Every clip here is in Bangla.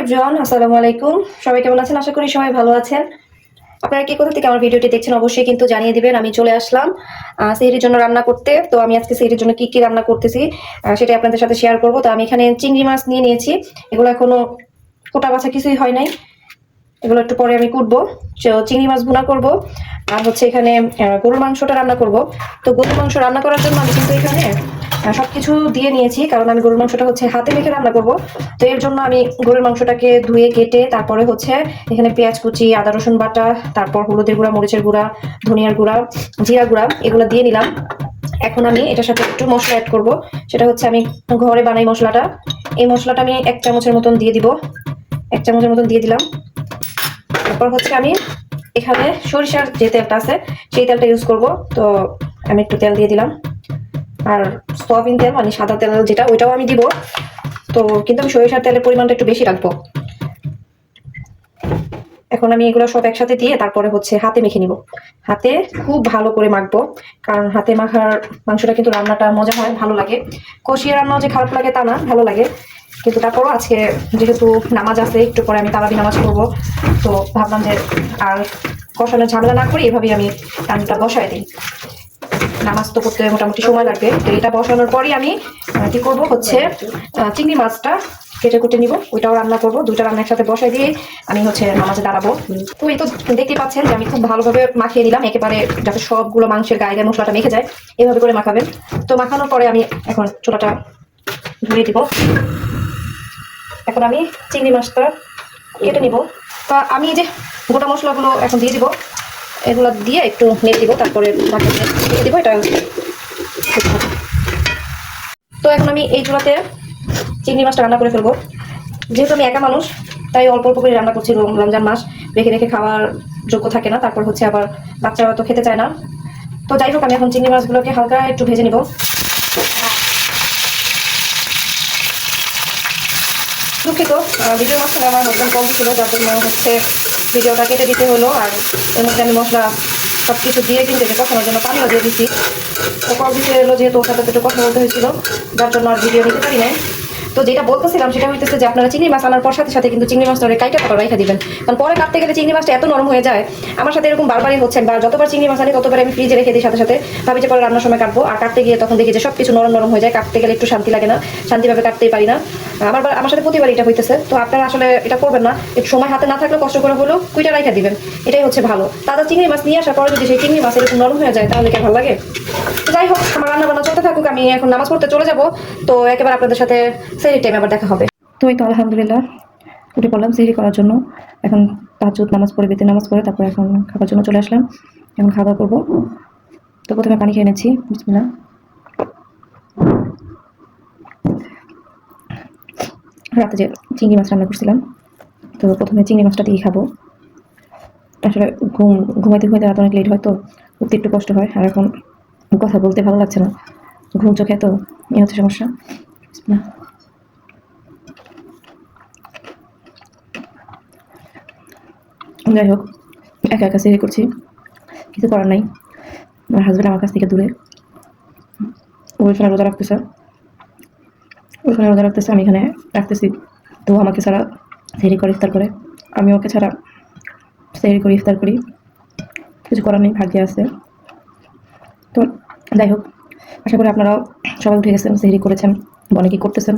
এভরিওয়ান আসসালামু আলাইকুম। সবাই কেমন আছেন? আশা করি সবাই ভালো আছেন। আপনারা কি কোথা থেকে আমার ভিডিওটি দেখছেন অবশ্যই কিন্তু জানিয়ে দিবেন। আমি চলে আসলাম সেহরির জন্য রান্না করতে। তো আমি আজকে সেহরির জন্য কি কি রান্না করতেছি সেটা আপনাদের সাথে শেয়ার করব। তো আমি এখানে চিংড়ি মাছ নিয়ে নিয়েছি। এগুলো এখনও কোটা বাছা কিছুই হয় নাই। এগুলো একটু পরে আমি কুটবো। চিংড়ি মাছ ভুনা করব। আর হচ্ছে এখানে গরুর মাংসটা রান্না করব। তো গরুর মাংস রান্না করার জন্য আমি কিন্তু এখানে সবকিছু দিয়ে নিয়েছি, কারণ আমি গরুর মাংসটা হচ্ছে হাতে মেখে রান্না করব। তো এর জন্য আমি গরুর মাংসটাকে ধুয়ে কেটে তারপরে হচ্ছে এখানে পেঁয়াজ কুচি, আদা রসুন বাটা, তারপর হলুদের গুঁড়া, মরিচের গুঁড়া, ধনিয়ার গুঁড়া, জিরা গুঁড়া, এগুলো দিয়ে নিলাম। এখন আমি এটার সাথে একটু মশলা অ্যাড করব। সেটা হচ্ছে আমি ঘরে বানাই মশলাটা। এই মশলাটা আমি এক চামচের মতন দিয়ে দিব। এক চামচের মতন দিয়ে দিলাম। তারপর হচ্ছে আমি এখানে সরিষার যে তেলটা আছে, সেই তেলটা ইউজ করব। তো আমি একটু তেল দিয়ে দিলাম। আর সয়াবিন তেল মানে সাদা তেল যেটা, ওইটাও আমি দিব। তো কিন্তু আমি সরিষার তেলের পরিমাণটা একটু বেশি রাখব। এখন আমি এগুলো সব একসাথে দিয়ে তারপরে হচ্ছে হাতে মেখে নিব। হাতে খুব ভালো করে মাখবো, কারণ হাতে মাখার মাংসটা কিন্তু রান্নাটা মজা হয়, ভালো লাগে। কষিয়ে রান্নাও যে খারাপ লাগে তা না, ভালো লাগে। কিন্তু তারপরও আজকে যেহেতু নামাজ আছে, একটু পরে আমি তারাবি নামাজ করব তো ভাবলাম যে আর কষানোর ঝামেলা না করি এভাবেই আমি রান্নাটা বসায় দিই। নামাজ তো করতে মোটামুটি সময় লাগবে। তো এটা বসানোর পরই আমি কি করব হচ্ছে চিংড়ি মাছটা কেটে কুটে নিব। ওইটাও রান্না করব। দুইটা রান্না একসাথে বসাই দিয়ে আমি হচ্ছে নামাজে দাঁড়াবো। তো এই তো দেখতে পাচ্ছেন যে আমি খুব ভালোভাবে মাখিয়ে নিলাম। একেবারে যাতে সবগুলো মাংসের গায়ে গায়ে মশলাটা মেখে যায়, এভাবে করে মাখাবেন। তো মাখানোর পরে আমি এখন চুলাটা ধুয়ে দিব। এখন আমি চিংড়ি মাছটা কেটে নিব। তা আমি যে গোটা মশলাগুলো এখন দিয়ে দিব। এগুলো দিয়ে একটু নেড়ে দিব, তারপরে ঢাকা দিয়ে রেখে দিব, এটা তো এখন আমি এই চুলাতে চিংড়ি মাছটা রান্না করে ফেলব। যেহেতু আমি একা মানুষ, তাই অল্প অল্প করে রান্না করছি রমজান মাস, রেখে রেখে খাওয়ার যোগ্য থাকে না, তারপর হচ্ছে আবার বাচ্চারা তো খেতে চায় না। তো যাই হোক, আমি এখন চিংড়ি মাছগুলোকে হালকা একটু ভেজে নিব। দুঃখিত ভিডিও মাঝখানে আমার হাজব্যান্ড কম ছিল যার জন্য হচ্ছে ভিডিওটা কেটে দিতে হলো আর এর মধ্যে আমি মশলা সব কিছু দিয়ে কিন্তু এটা কষানোর জন্য পানিও দিয়ে দিচ্ছি তো কল দিতে এলো যেহেতু ওর সাথে একটু কথা বলতে হয়েছিল, যার জন্য আর ভিডিও নিতে পারি নাই। তো যেটা বলতেছিলাম সেটা হইতেছে যে আপনারা চিংড়ি মাছ আনার পর সাথে সাথে কিন্তু চিংড়ি মাছটা কাইটা তারপর রাইখা দিবেন। কারণ পরে কাটতে গেলে চিংড়ি মাছটা এত নরম হয়ে যায়, আমার সাথে এরকম বারবারই হচ্ছে বা যতবার চিংড়ি মাছ আনি ততবার আমি ফ্রিজে রেখে দিই সাথে সাথে। ভাবি যে পরে রান্নার সময় কাটবো। আর কাটতে গিয়ে তখন দেখি যে সব কিছু নরম নরম হয়ে যায়, কাটতে গেলে একটু শান্তি লাগে না, শান্তিভাবে কাটতেই পারি না। আমার আমার সাথে প্রতিবার এটা হইতেছে। তো আপনারা আসলে এটা করবেন না। একটু সময় হাতে না থাকলে কষ্ট করে হলেও কুইটা রাইখা দিবেন। এটাই হচ্ছে ভালো। তাজা চিংড়ি মাছ নিয়ে আসার পরে যদি সেই চিংড়ি মাছ এরকম নরম হয়ে যায়, তাহলে কি ভালো লাগে? যাই হোক, আমার রান্না বান্না চলতে থাকুক, আমি এখন নামাজ পড়তে চলে যাব। তো একেবারে আপনাদের সাথে সেই টাইম আবার দেখা হবে। তো এই তো আলহামদুলিল্লাহ। উঠে পড়লাম, সিঁড়ি করার জন্য। এখন তাজুদ নামাজ পড়ে বেতে নামাজ পড়ে, তারপর এখন খাবার জন্য চলে আসলাম। এখন খাবার করব। তো প্রথমে পানি খেয়ে নিচ্ছি। বিসমিল্লাহ। রাতে যে চিংড়ি মাছ রান্না করছিলাম, তো প্রথমে চিংড়ি মাছটা দিয়ে খাব। আসলে ঘুম, ঘুমাইতে ঘুমাইতে রাত অনেক লেট হয়, তো উঠতে একটু কষ্ট হয়। আর এখন কথা বলতে ভালো লাগছে না। ঘুম চোখে তো এই হচ্ছে সমস্যা। বিসমিল্লাহ। যাই হোক, একা একা সিঁড়ি করছি। কিছু করার নাই। আমার হাজব্যান্ড আমার কাছ থেকে দূরে। ওইখানে রোজা রাখতেছে। ওইখানে রোজা রাখতেছে, আমি এখানে রাখতেছি। তো আমাকে ছাড়া সেহরি করে ইফতার করে। আমি ওকে ছাড়া সেহরি করে ইফতার করি। কিছু করার নেই, ভাগ্যে আছে। তো যাই হোক, আশা করি আপনারাও সবাই উঠে গেছেন সেহরি করেছেন অনেকেই করতেছেন।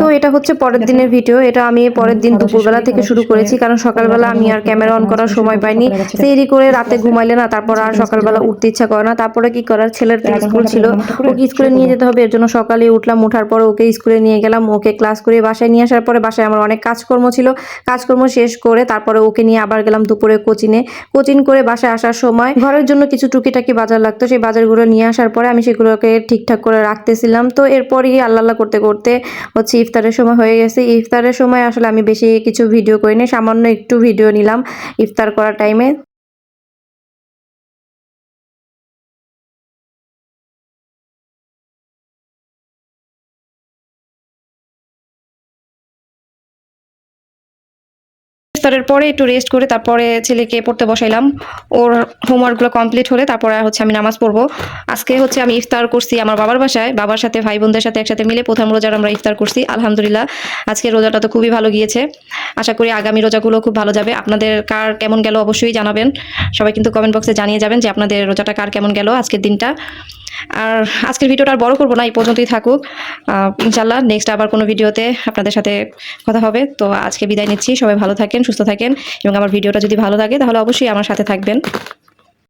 তো এটা হচ্ছে পরের দিনের ভিডিও এটা আমি পরের দিন দুপুরবেলা থেকে শুরু করেছি কারণ সকালবেলা আমি আর ক্যামেরা অন করার সময় পাইনি। সেরি করে রাতে ঘুমাইলে না তারপর আর সকালবেলা উঠতে ইচ্ছা করে না তারপরে কি করার? ছেলের তো স্কুল ছিল ওকে স্কুলে নিয়ে যেতে হবে এর জন্য সকালে উঠলাম উঠার পরে ওকে স্কুলে নিয়ে গেলাম ওকে ক্লাস করে বাসায় নিয়ে আসার পরে বাসায় আমার অনেক কাজকর্ম ছিল। কাজকর্ম শেষ করে তারপরে ওকে নিয়ে আবার গেলাম দুপুরে কোচিনে। কোচিং করে বাসায় আসার সময় ঘরের জন্য কিছু টুকিটাকি বাজার লাগতো সেই বাজারগুলো নিয়ে আসার পরে আমি সেগুলোকে ঠিকঠাক করে রাখতেছিলাম। তো এরপরই আল্লাহ আল্লাহ করতে করতে হচ্ছে ইফতারের সময় হয়ে গেছে। ইফতারের সময় আসলে আমি বেশি কিছু ভিডিও করিনি, সামান্য একটু ভিডিও নিলাম ইফতার করার টাইমে ইফতারের পরে একটু রেস্ট করে তারপরে ছেলেকে পড়তে বসাইলাম। ওর হোমওয়ার্কগুলো কমপ্লিট হলে তারপরে হচ্ছে আমি নামাজ পড়ব। আজকে হচ্ছে আমি ইফতার করছি আমার বাবার বাসায়। বাবার সাথে ভাই বোনদের সাথে একসাথে মিলে প্রথম রোজার আমরা ইফতার করছি। আলহামদুলিল্লাহ, আজকে রোজাটা তো খুবই ভালো গিয়েছে। আশা করি আগামী রোজাগুলো খুব ভালো যাবে। আপনাদের কার কেমন গেল অবশ্যই জানাবেন। সবাই কিন্তু কমেন্ট বক্সে জানিয়ে যাবেন যে আপনাদের রোজাটা কার কেমন গেল আজকের দিনটা। আর আজকের ভিডিওটা আর বড় করব না, এই পর্যন্তই থাকুক। ইনশাল্লাহ নেক্সট আবার কোনো ভিডিওতে আপনাদের সাথে কথা হবে। তো আজকে বিদায় নিচ্ছি, সবাই ভালো থাকেন, সুস্থ থাকেন এবং আমার ভিডিওটা যদি ভালো লাগে তাহলে অবশ্যই আমার সাথে থাকবেন।